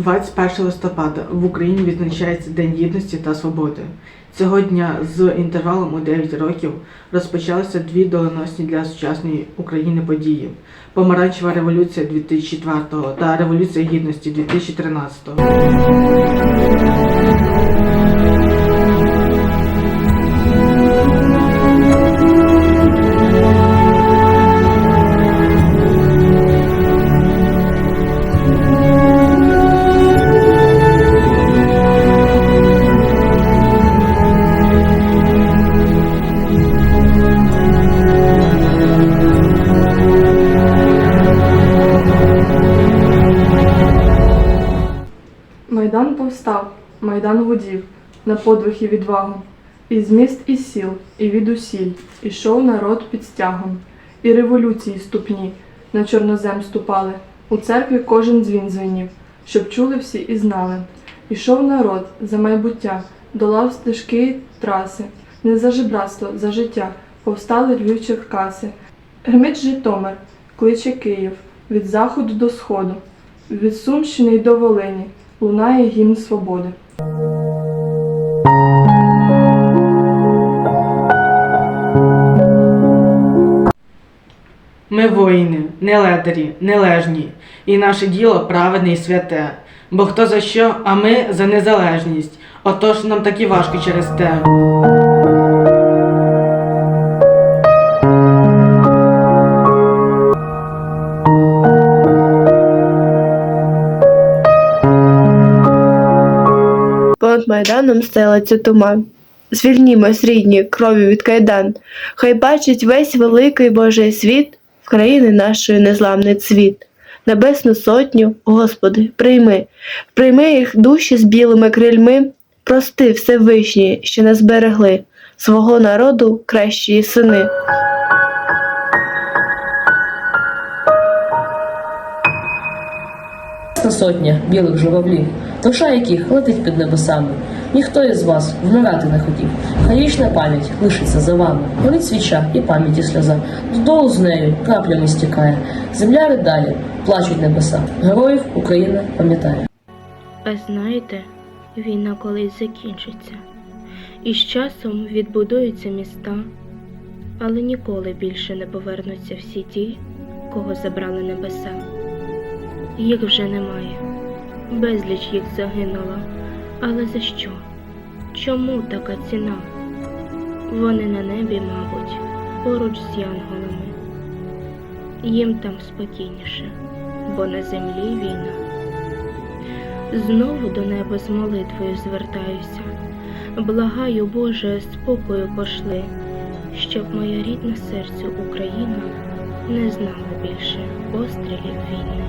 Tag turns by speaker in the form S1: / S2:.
S1: 21 листопада в Україні відзначається День Гідності та Свободи. Цього дня з інтервалом у 9 років розпочалися дві доленосні для сучасної України події: Помаранчева революція 2004 та Революція Гідності 2013.
S2: Майдан повстав, Майдан гудів, на подвиг і відвагу. Із міст і сіл, і від усіль, ішов народ під стягом, і революції ступні на чорнозем ступали, у церкві кожен дзвін звенів, щоб чули всі і знали. Ішов народ за майбуття, долав стежки й траси, не за жебратство, за життя, повстали Львів Черкаси. Гримить Житомир, кличе Київ, від заходу до сходу, від Сумщини й до Волині лунає гімн свободи.
S1: Ми воїни, не ледарі, нележні, і наше діло праведне і святе. Бо хто за що, а ми за незалежність. Отож нам так і важко через те.
S3: Майданом стелиться туман. Звільнімось, рідні, кров'ю від кайдан. Хай бачить весь великий Божий світ, в країни нашої незламний цвіт. Небесну сотню, Господи, прийми, прийми їх душі з білими крильми, прости Всевишні, що не зберегли свого народу кращі сини.
S4: Сотня білих журавлів, душа яких летить під небесами. Ніхто із вас вмирати не хотів. Хай пам'ять лишиться за вами. Горить свіча і пам'яті сльоза. Додолу з нею краплями стікає. Земля ридає, плачуть небеса. Героїв Україна пам'ятає.
S5: А знаєте, війна колись закінчиться, і з часом відбудуються міста, але ніколи більше не повернуться всі ті, кого забрали небеса. Їх вже немає, безліч їх загинуло, але за що? Чому така ціна? Вони на небі, мабуть, поруч з янголами. Їм там спокійніше, бо на землі війна. Знову до неба з молитвою звертаюся, благаю, Боже, спокою пошли, щоб моя рідна серцю Україна не знала більше пострілів війни.